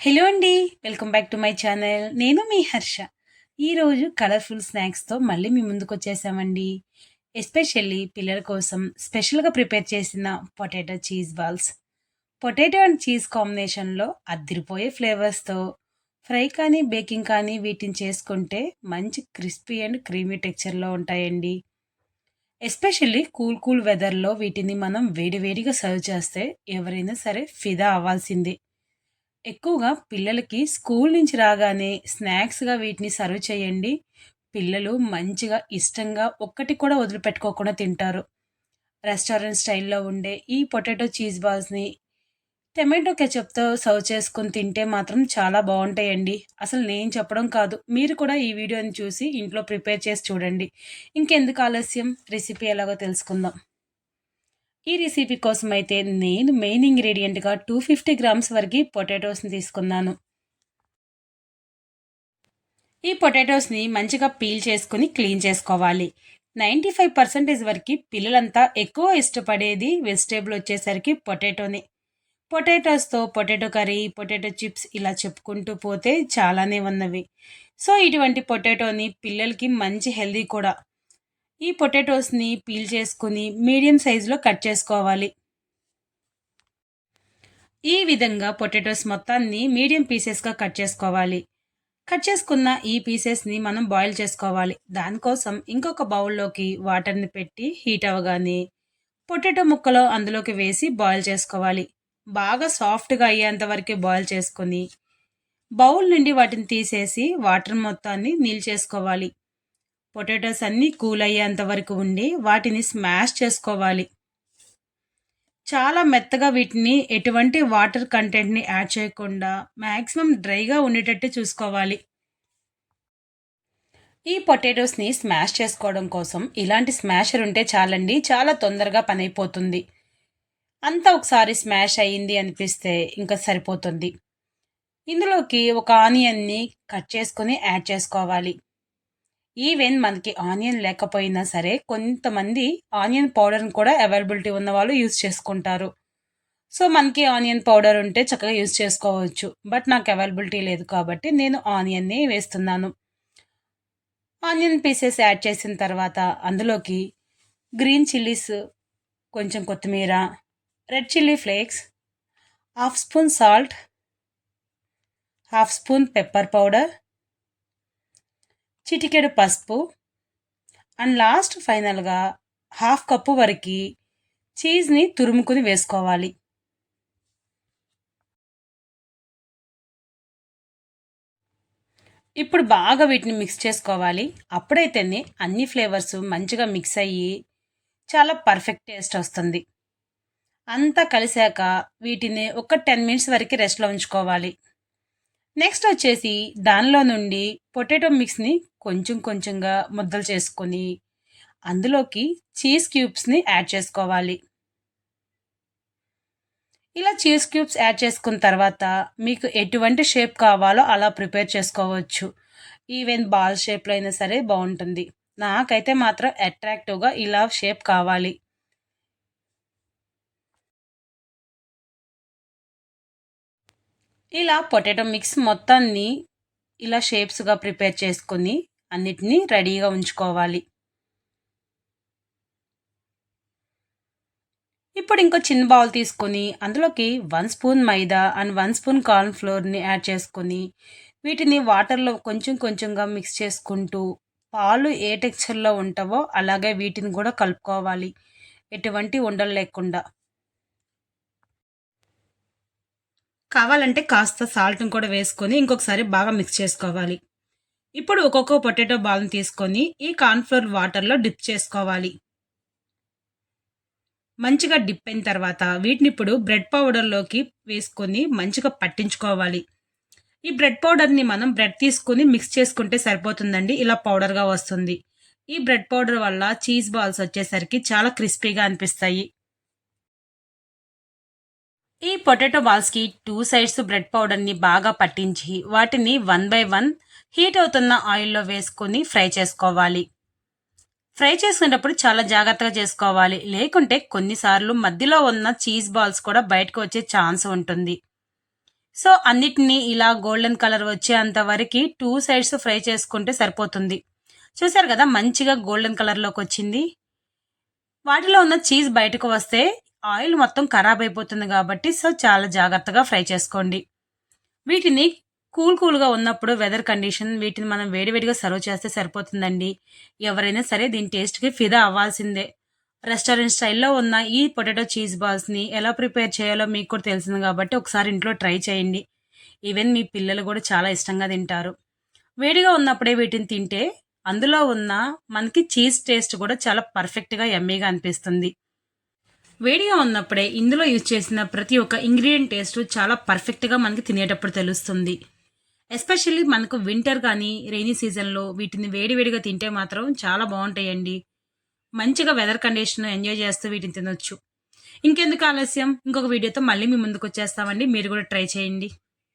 Hello అండి welcome back to my channel. నేను మీ హర్ష. ఈరోజు కలర్ఫుల్ స్నాక్స్తో మళ్ళీ మీ ముందుకు వచ్చేసామండి. ఎస్పెషల్లీ పిల్లల కోసం స్పెషల్గా ప్రిపేర్ చేసిన potato cheese balls. Potato and cheese కాంబినేషన్లో అద్దరిపోయే ఫ్లేవర్స్తో ఫ్రై కానీ బేకింగ్ కానీ వీటిని చేసుకుంటే మంచి క్రిస్పీ అండ్ క్రీమీ టెక్చర్లో ఉంటాయండి. ఎస్పెషల్లీ కూల్ కూల్ వెదర్లో వీటిని మనం వేడివేడిగా సర్వ్ చేస్తే ఎవరైనా సరే ఫిదా అవ్వాల్సిందే. ఎక్కువగా పిల్లలకి స్కూల్ నుంచి రాగానే స్నాక్స్‌గా వీటిని సర్వ్ చేయండి. పిల్లలు మంచిగా ఇష్టంగా ఒక్కటి కూడా వదిలిపెట్టుకోకుండా తింటారు. రెస్టారెంట్ స్టైల్‌లో ఉండే ఈ పొటాటో చీజ్ బాల్స్‌ని టమాటో కెచప్‌తో సర్వ్ చేసుకొని తింటే మాత్రం చాలా బాగుంటాయండి అసలు నేను చెప్పడం కాదు. మీరు కూడా ఈ వీడియోని చూసి ఇంట్లో ప్రిపేర్ చేసి చూడండి. ఇంకెందుకు ఆలస్యం రెసిపీ ఎలాగో తెలుసుకుందాం. ఈ రెసిపీ కోసం అయితే నేను మెయిన్ ఇంగ్రీడియంట్గా టూ ఫిఫ్టీ గ్రామ్స్ వరకు పొటాటోస్ని తీసుకున్నాను. ఈ పొటాటోస్ని మంచిగా పీల్ చేసుకుని క్లీన్ చేసుకోవాలి. నైంటీ ఫైవ్ పర్సెంటేజ్ వరకు పిల్లలంతా ఎక్కువ ఇష్టపడేది వెజిటేబుల్ వచ్చేసరికి పొటాటోని పొటాటోస్తో పొటాటో కర్రీ పొటాటో చిప్స్ ఇలా చెప్పుకుంటూ పోతే చాలానే ఉన్నవి. సో ఇటువంటి పొటాటోని పిల్లలకి మంచి హెల్దీ కూడా. ఈ పొటాటోస్ని పీల్ చేసుకుని మీడియం సైజులో కట్ చేసుకోవాలి. ఈ విధంగా పొటాటోస్ మొత్తాన్ని మీడియం పీసెస్గా కట్ చేసుకోవాలి. కట్ చేసుకున్న ఈ పీసెస్ని మనం బాయిల్ చేసుకోవాలి. దానికోసం ఇంకొక బౌల్లోకి వాటర్ని పెట్టి హీట్ అవ్వగానే పొటాటో ముక్కలు అందులోకి వేసి బాయిల్ చేసుకోవాలి. బాగా సాఫ్ట్గా అయ్యేంత వరకు బాయిల్ చేసుకొని బౌల్ నుండి వాటిని తీసేసి వాటర్ మొత్తాన్ని నీల్ చేసుకోవాలి. పొటాటోస్ అన్నీ కూల్ అయ్యేంత వరకు ఉండి వాటిని స్మాష్ చేసుకోవాలి. చాలా మెత్తగా వీటిని ఎటువంటి వాటర్ కంటెంట్ని యాడ్ చేయకుండా మ్యాక్సిమం డ్రైగా ఉండేటట్టు చూసుకోవాలి. ఈ పొటాటోస్ని స్మాష్ చేసుకోవడం కోసం ఇలాంటి స్మాషర్ ఉంటే చాలండి చాలా తొందరగా పని అయిపోతుంది అంతా ఒకసారి స్మాష్ అయ్యింది అనిపిస్తే ఇంకా సరిపోతుంది. ఇందులోకి ఒక ఆనియన్ని కట్ చేసుకొని యాడ్ చేసుకోవాలి. ఈవెన్ మనకి ఆనియన్ లేకపోయినా సరే కొంతమంది ఆనియన్ పౌడర్ని కూడా అవైలబిలిటీ ఉన్న వాళ్ళు యూజ్ చేసుకుంటారు. సో మనకి ఆనియన్ పౌడర్ ఉంటే చక్కగా యూజ్ చేసుకోవచ్చు. బట్ నాకు అవైలబిలిటీ లేదు కాబట్టి నేను ఆనియన్ని వేస్తున్నాను. ఆనియన్ పీసెస్ యాడ్ చేసిన తర్వాత అందులోకి గ్రీన్ చిల్లీస్ కొంచెం కొత్తిమీర red chilli flakes half spoon salt half spoon pepper powder చిటికెడు పసుపు. అండ్ లాస్ట్ ఫైనల్గా హాఫ్ కప్పు వరకు చీజ్ని తురుముకుని వేసుకోవాలి. ఇప్పుడు బాగా వీటిని మిక్స్ చేసుకోవాలి. అప్పుడైతేనే అన్ని ఫ్లేవర్స్ మంచిగా మిక్స్ అయ్యి చాలా పర్ఫెక్ట్ టేస్ట్ వస్తుంది. అంతా కలిసాక వీటిని ఒక టెన్ మినిట్స్ వరకు రెస్ట్లో ఉంచుకోవాలి. నెక్స్ట్ వచ్చేసి దానిలో నుండి పొటాటో మిక్స్ని కొంచెం కొంచెంగా ముద్దలు చేసుకొని అందులోకి చీజ్ క్యూబ్స్ని యాడ్ చేసుకోవాలి. ఇలా చీజ్ క్యూబ్స్ యాడ్ చేసుకున్న తర్వాత మీకు ఎటువంటి షేప్ కావాలో అలా ప్రిపేర్ చేసుకోవచ్చు. ఈవెన్ బాల్ షేప్లో అయినా సరే బాగుంటుంది. నాకైతే మాత్రం అట్రాక్టివ్గా ఇలా షేప్ కావాలి. ఇలా పొటాటో మిక్స్ మొత్తాన్ని ఇలా షేప్స్గా ప్రిపేర్ చేసుకొని అన్నిటినీ రెడీగా ఉంచుకోవాలి. ఇప్పుడు ఇంకో చిన్న బౌల్ తీసుకొని అందులోకి one spoon maida and one spoon corn ఫ్లోర్ని add చేసుకొని వీటిని వాటర్లో కొంచెం కొంచెంగా మిక్స్ చేసుకుంటూ పాలు ఏ టెక్స్చర్లో ఉంటావో అలాగే వీటిని కూడా కలుపుకోవాలి. ఎటువంటి ఉండలు లేకుండా. కావాలంటే కాస్త సాల్ట్ని కూడా వేసుకొని ఇంకొకసారి బాగా మిక్స్ చేసుకోవాలి. ఇప్పుడు ఒక్కొక్క పొటాటో బాల్ని తీసుకొని ఈ కార్న్ఫ్లోర్ వాటర్లో డిప్ చేసుకోవాలి. మంచిగా డిప్ అయిన తర్వాత వీటిని ఇప్పుడు బ్రెడ్ పౌడర్లోకి వేసుకొని మంచిగా పట్టించుకోవాలి. ఈ బ్రెడ్ పౌడర్ని మనం బ్రెడ్ తీసుకొని మిక్స్ చేసుకుంటే సరిపోతుందండి. ఇలా పౌడర్గా వస్తుంది. ఈ బ్రెడ్ పౌడర్ వల్ల చీజ్ బాల్స్ వచ్చేసరికి చాలా క్రిస్పీగా అనిపిస్తాయి. ఈ పొటాటో బాల్స్కి టూ సైడ్స్ బ్రెడ్ పౌడర్ని బాగా పట్టించి వాటిని వన్ బై వన్ హీట్ అవుతున్న ఆయిల్లో వేసుకొని ఫ్రై చేసుకోవాలి. ఫ్రై చేసుకునేటప్పుడు చాలా జాగ్రత్తగా చేసుకోవాలి. లేకుంటే కొన్నిసార్లు మధ్యలో ఉన్న చీజ్ బాల్స్ కూడా బయటకు వచ్చే ఛాన్స్ ఉంటుంది. సో అన్నిటినీ ఇలా గోల్డెన్ కలర్ వచ్చేంత వరకు టూ సైడ్స్ ఫ్రై చేసుకుంటే సరిపోతుంది. చూసారు కదా మంచిగా గోల్డెన్ కలర్లోకి వచ్చింది. వాటిలో ఉన్న చీజ్ బయటకు వస్తే ఆయిల్ మొత్తం ఖరాబ్ అయిపోతుంది కాబట్టి సో చాలా జాగ్రత్తగా ఫ్రై చేసుకోండి. వీటిని కూల్ కూల్గా ఉన్నప్పుడు వెదర్ కండిషన్ వీటిని మనం వేడివేడిగా సర్వ్ చేస్తే సరిపోతుందండి. ఎవరైనా సరే దీని టేస్ట్కి ఫిదా అవ్వాల్సిందే. రెస్టారెంట్ స్టైల్లో ఉన్న ఈ పొటాటో చీజ్ బాల్స్ని ఎలా ప్రిపేర్ చేయాలో మీకు కూడా తెలిసింది కాబట్టి ఒకసారి ఇంట్లో ట్రై చేయండి. ఈవెన్ మీ పిల్లలు కూడా చాలా ఇష్టంగా తింటారు. వేడిగా ఉన్నప్పుడే వీటిని తింటే అందులో ఉన్న మనకి చీజ్ టేస్ట్ కూడా చాలా పర్ఫెక్ట్గా ఎమ్మీగా అనిపిస్తుంది. వేడిగా ఉన్నప్పుడే ఇందులో యూజ్ చేసిన ప్రతి ఒక్క ఇంగ్రీడియంట్ టేస్ట్ చాలా పర్ఫెక్ట్గా మనకి తినేటప్పుడు తెలుస్తుంది. ఎస్పెషల్లీ మనకు వింటర్ కానీ రెయినీ సీజన్లో వీటిని వేడివేడిగా తింటే మాత్రం చాలా బాగుంటాయండి. మంచిగా వెదర్ కండిషన్ ఎంజాయ్ చేస్తూ వీటిని తినొచ్చు. ఇంకెందుకు ఆలస్యం? ఇంకొక వీడియోతో మళ్ళీ మీ ముందుకు వచ్చేస్తామండి. మీరు కూడా ట్రై చేయండి.